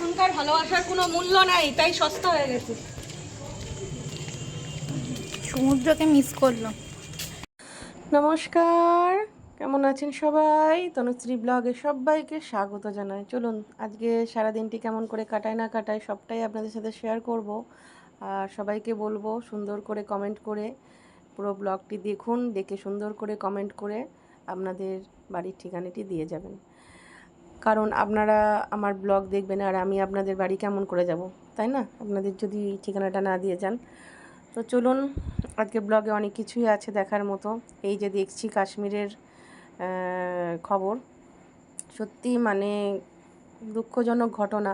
এখনকার ভালোবাসার কোনো মূল্য নাই তাই সস্তা হয়ে গেছে। সমুদ্রকে মিস করল নমস্কার কেমন আছেন সবাই? তনুশ্রী ব্লগে সবাইকে স্বাগত জানাই। চলুন আজকে সারাদিনটি কেমন করে কাটায় না কাটায় সবটাই আপনাদের সাথে শেয়ার করব। আর সবাইকে বলব সুন্দর করে কমেন্ট করে পুরো ব্লগটি দেখুন দেখে সুন্দর করে কমেন্ট করে আপনাদের বাড়ির ঠিকানাটি দিয়ে যাবেন। কারণ আপনারা আমার ব্লগ দেখবেন আর আমি আপনাদের বাড়ি কেমন করে যাব, তাই না? আপনাদের যদি ঠিকানাটা না দিয়ে যান। তো চলুন, আজকে ব্লগে অনেক কিছুই আছে দেখার মতো। এই যে দেখছি কাশ্মীরের খবর। সত্যি মানে দুঃখজনক ঘটনা।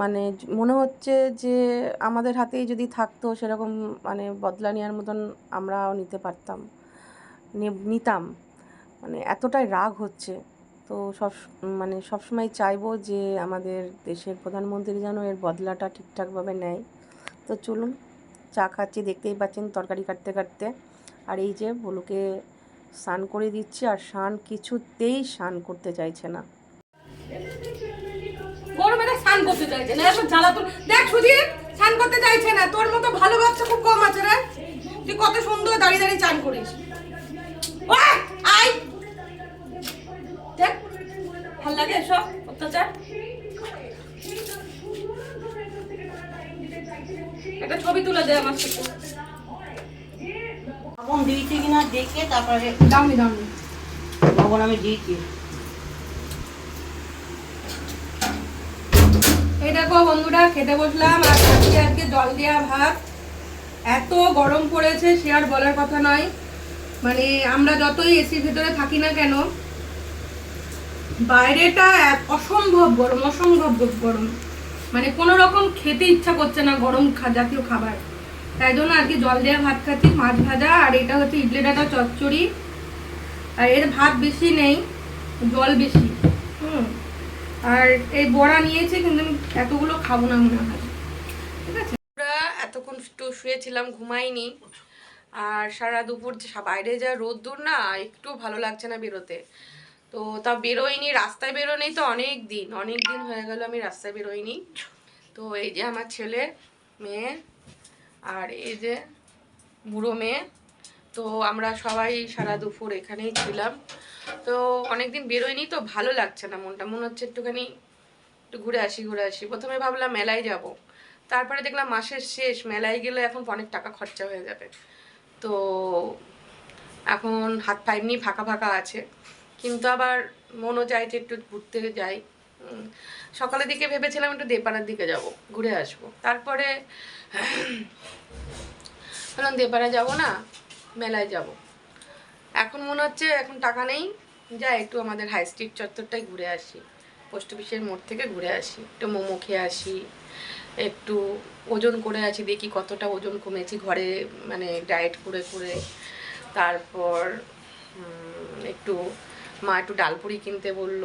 মানে মনে হচ্ছে যে আমাদের হাতেই যদি থাকতো, সেরকম মানে বদলা নেওয়ার মতন আমরাও নিতে পারতাম। নিতাম। মানে এতটাই রাগ হচ্ছে। তো সব মানে সবসময় চাইব যে আমাদের দেশের প্রধানমন্ত্রী যেন এর বদলাটা ঠিকঠাকভাবে নেয়। তো চলুন, চা খাচ্ছি, দেখতেই পাচ্ছেন তরকারি কাটতে কাটতে। আর এই যে বলুকে স্নান করে দিচ্ছি আর স্নান কিছুতেই স্নান করতে চাইছে না। তোর কত সুন্দর দাঁড়িয়ে দাঁড়িয়ে চান করিস। দেখ ভালো লাগে এসব অত্যাচার? একটা ছবি তুলে দে আমার সাথে। লবণ দিয়েছি কিনা দেখে তারপরে দামি দামি লবণ আমি দিয়েছি। এই দেখো বন্ধুরা খেতে বসলাম আর আজকে আজকে জল দেওয়া ভাত। এত গরম পড়েছে সে আর বলার কথা নয়। মানে আমরা যতই এসির ভিতরে থাকি না কেন বাইরেটা অসম্ভব গরম অসম্ভব গরম। মানে কোনো রকম খেতে ইচ্ছা করছে না গরম জাতীয় খাবার। তাই জন্য আজকে জল দেওয়া ভাত খাচ্ছি, মাছ ভাজা, আর এটা হচ্ছে ইডলি ডাটা চচ্চড়ি। আর এর ভাত বেশি নেই, জল বেশি। হুম। আর এই বড়া নিয়েছি, কিন্তু আমি এতগুলো খাব না মনে হয়। ঠিক আছে? আমরা এতক্ষণ একটু শুয়েছিলাম, ঘুমাইনি। আর সারা দুপুর বাইরে যা রোদ্দুর না, একটু ভালো লাগছে না বেরোতে। তো তা বেরোয়নি, রাস্তায় বেরোনেই তো অনেক দিন অনেক দিন হয়ে গেল আমি রাস্তায় বেরোইনি তো এই যে আমার ছেলে মেয়ে আর এই যে বুড়ো মেয়ে, তো আমরা সবাই সারা দুপুর এখানেই ছিলাম। তো অনেকদিন বেরোয়নি তো ভালো লাগছে না মনটা, মনে হচ্ছে একটুখানি একটু ঘুরে আসি ঘুরে আসি। প্রথমে ভাবলাম মেলায় যাব, তারপরে দেখলাম মাসের শেষ, মেলায় গেলে এখন অনেক টাকা খরচা হয়ে যাবে। তো এখন হাত পা এমনি ফাঁকা ফাঁকা আছে। কিন্তু আবার মনও চাইছে একটু ঘুরতে যাই। সকালের দিকে ভেবেছিলাম একটু দেপাড়ার দিকে যাব, ঘুরে আসব। তারপরে বললাম, দেপাড়া যাব না, মেলায় যাব। এখন মনে হচ্ছে এখন টাকা নেই, যাই একটু আমাদের হাই স্ট্রিট চত্বরটাই ঘুরে আসি। পোস্ট অফিসের মোড় থেকে ঘুরে আসি, একটু মোমো খেয়ে আসি, একটু ওজন করে আসি, দেখি কতটা ওজন কমেছি ঘরে মানে ডায়েট করে করে। তারপর একটু মা একটু ডালপুরি কিনতে বলল।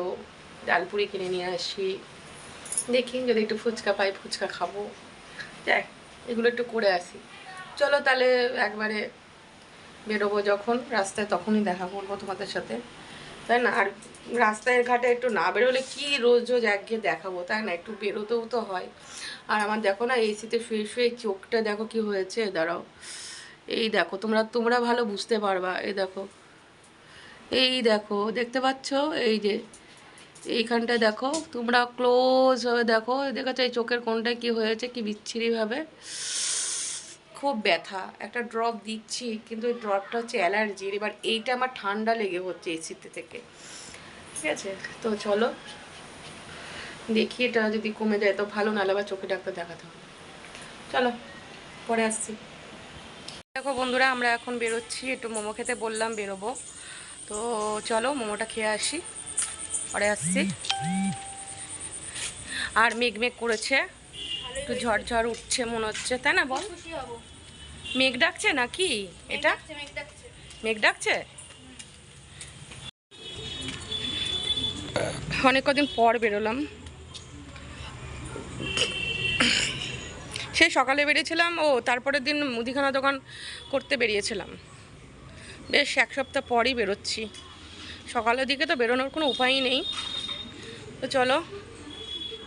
ডালপুরি কিনে নিয়ে আসি। দেখি যদি একটু ফুচকা পাই, ফুচকা খাব। দেখ, এগুলো একটু করে আসি। চলো তাহলে একবারে বেরোবো যখন, রাস্তায় তখনই দেখা করব তোমাদের সাথে। তাই না? আর রাস্তায় ঘাটে একটু না বেরোলে কি রোজ রোজ একঘেয়ে দেখাবো, তাই না? একটু বেরোতেও তো হয়। আর আমার দেখো না, এসিতে শুয়ে শুয়ে চোখটা দেখো কি হয়েছে, দাঁড়াও। এই দেখো, তোমরা তোমরা ভালো বুঝতে পারবা। এই দেখো এই দেখো, দেখতে পাচ্ছ? এই যে, এইখানটা দেখো, তোমরা ক্লোজ হয়ে দেখো দেখাচ্ছ এই চোখের কোনটায় কি হয়েছে, কি বিচ্ছিরিভাবে? খুব ব্যথা, একটা ড্রপ দিচ্ছি, কিন্তু ওই ড্রপটা হচ্ছে অ্যালার্জির, এবার এইটা আমার ঠান্ডা লেগে হচ্ছে এসিতে থেকে। ঠিক আছে? তো চলো, দেখি এটা যদি কমে যায়, তো ভালো, নাহলে আবার চোখে ডাক্তার দেখাতে হবে। চলো, পরে আসছি। দেখো বন্ধুরা, আমরা এখন বেরোচ্ছি, একটু মোমো খেতে বললাম, বেরোবো। তো চলো মোমোটা খেয়ে আসি। পরে আসছি। আর মেঘ মেঘ করেছে। একটু ঝড় ঝড় উঠছে মনে হচ্ছে তাই না বল? মেঘ ডাকছে নাকি? এটা? মেঘ ডাকছে? অনেক কদিন পর বেরোলাম। সেই সকালে বেরিয়েছিলাম। ও তারপরের দিন মুদিখানা দোকান করতে বেরিয়েছিলাম। বেশ এক সপ্তাহ পরই বেরোচ্ছি। সকালের দিকে তো বেরোনোর কোনো উপায়ই নেই। তো চলো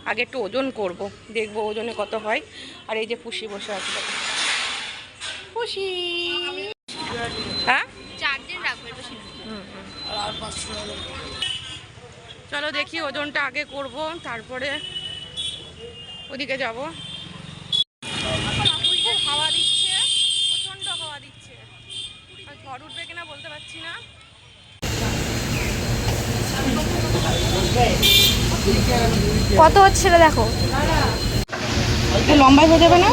আগে একটু ওজন করব দেখব ওজনে কত হয়। আর এই যে পুষি বসে আছে। দেখো। পুষি! হ্যাঁ। চলো দেখি ওজনটা আগে করব তারপরে ওদিকে যাব খুব হাওয়া দিচ্ছে প্রচণ্ড হাওয়া দিচ্ছে আর ঝড় উঠবে কিনা বলতে পারছি না কত হচ্ছে সেটা দেখো। একটু লম্বা হয়ে যাবে না?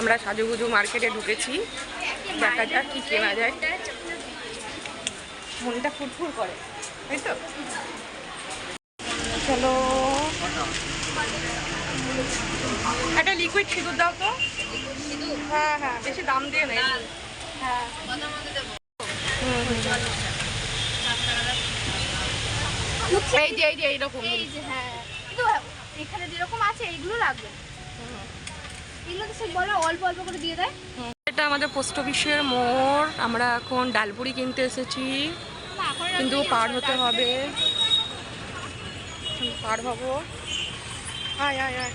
আমরা সাজুগুজু মার্কেটে ঢুকেছি। দেখা যাক কি কেনা যায়। মনটা ফুরফুর করে তাই তো? চলো। একটা লিকুইড সিঁদুর দাও তো। হ্যাঁ হ্যাঁ বেশি দাম দিয়ে নেই হ্যাঁ হুম, হুম। এই যে এই যে এইরকম। এই যে হ্যাঁ। কিন্তু এখানে যেরকম আছে এইগুলো লাগবে। এগুলো তো সব বলে অল্প অল্প করে দিয়ে দেয়। এটা আমাদের পোস্ট অফিসের মোড়। আমরা এখন ডালপুরি কিনতে এসেছি। কিন্তু পার হতে হবে। পার হব। আয় আয় আয়।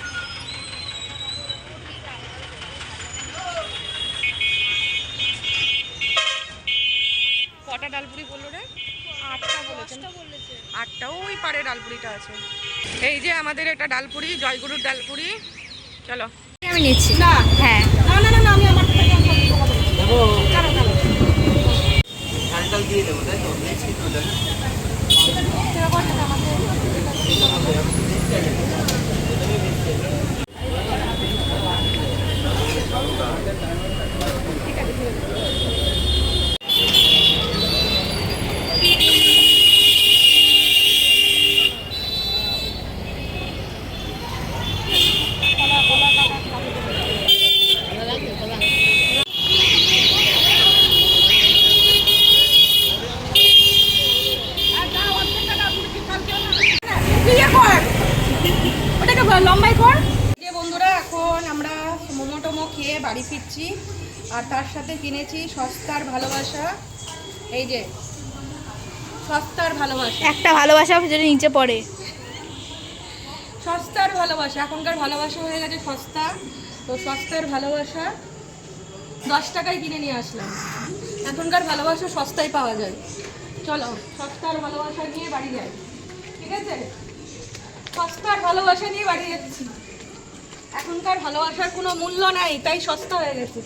কটা ডালপুরি বলল রে? আটটা ওই পারে ডালপুরিটা আছে। এই যে আমাদের এটা ডালপুরি জয়গুরুর ডালপুরি। চলো। আমি নিচ্ছি। না। হ্যাঁ। না না না না, আমি আমার থেকে যে বন্ধুরা এখন আমরা মোমো টোমো খেয়ে বাড়ি ফিরছি আর তার সাথে কিনেছি সস্তার ভালোবাসা। এই যে সস্তার ভালোবাসা। একটা ভালোবাসা যেটা নিচে পড়ে। সস্তার ভালোবাসা এখনকার ভালোবাসা হয়ে গেছে সস্তা। তো সস্তার ভালোবাসা দশ টাকায় কিনে নিয়ে আসলাম। এখনকার ভালোবাসা সস্তায় পাওয়া যায়। চলো সস্তার ভালোবাসা নিয়ে বাড়ি যাই। ঠিক আছে? সস্তার ভালোবাসা নিয়ে বাড়ি যাচ্ছি। এখনকার ভালোবাসার কোনো মূল্য নাই তাই সস্তা হয়ে গেছে।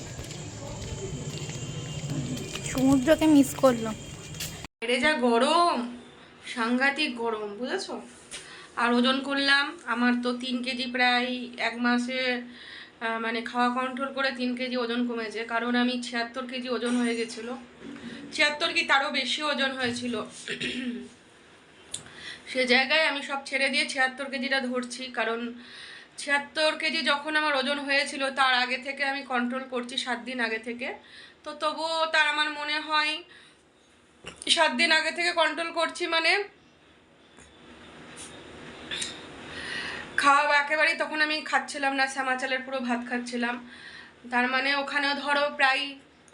সমুদ্রকে মিস করলাম বাইরে যা গরম, সাংঘাতিক গরম, বুঝেছ? আর ওজন করলাম, আমার তো তিন কেজি প্রায় এক মাসে মানে খাওয়া কন্ট্রোল করে তিন কেজি ওজন কমেছে, কারণ আমি ছিয়াত্তর কেজি ওজন হয়ে গেছিল। ছিয়াত্তর কি তারও বেশি ওজন হয়েছিল? সে জায়গায় আমি সব ছেড়ে দিয়ে ছিয়াত্তর কেজিটা ধরছি, কারণ ছিয়াত্তর কেজি যখন আমার ওজন হয়েছিল, তার আগে থেকে আমি কন্ট্রোল করছি সাত দিন আগে থেকে। তো তবুও তার আমার মনে হয় সাত দিন আগে থেকে কন্ট্রোল করছি মানে খাওয়া একেবারেই তখন আমি খাচ্ছিলাম না শ্যামাচালের পুরো ভাত খাচ্ছিলাম। তার মানে ওখানেও ধরো প্রায়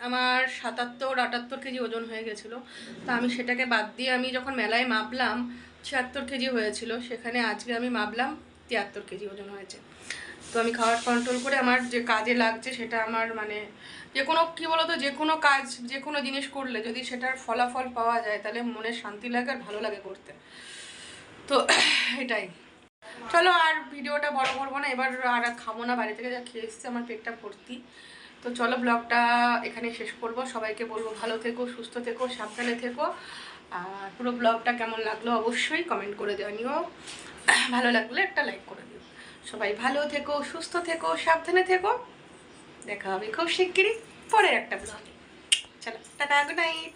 আমার সাতাত্তর, আটাত্তর কেজি ওজন হয়ে গেছিল। তা আমি সেটাকে বাদ দিয়ে আমি যখন মেলায় মাপলাম, ছিয়াত্তর কেজি হয়েছিল, সেখানে আজকে আমি মাপলাম তিয়াত্তর কেজি ওজন হয়েছে। তো আমি খাওয়ার কন্ট্রোল করে আমার যে কাজে লাগছে সেটা আমার মানে যে কোনো, কী বলতো, যে কোনো কাজ, যে কোনো জিনিস করলে যদি সেটার ফলাফল পাওয়া যায় তাহলে মনে শান্তি লাগে আর ভালো লাগে করতে। তো এটাই। চলো আর ভিডিওটা বড় করব না, এবার আর খাব না, বাড়ি থেকে যা খেয়ে এসছি, আমার পেটটা ভর্তি। তো চলো ব্লগটা এখানে শেষ করব। সবাইকে বলব ভালো থেকো, সুস্থ থেকো, সাবধানে থেকো। আর পুরো ব্লগটা কেমন লাগল অবশ্যই কমেন্ট করে দেওয়া জানিও। ভালো লাগলে একটা লাইক করে দিও। সবাই ভালো থেকো, সুস্থ থেকো, সাবধানে থেকো। দেখা হবে খুব শিগগিরই পরের একটা ব্লগে চলো, টাটা গুড নাইট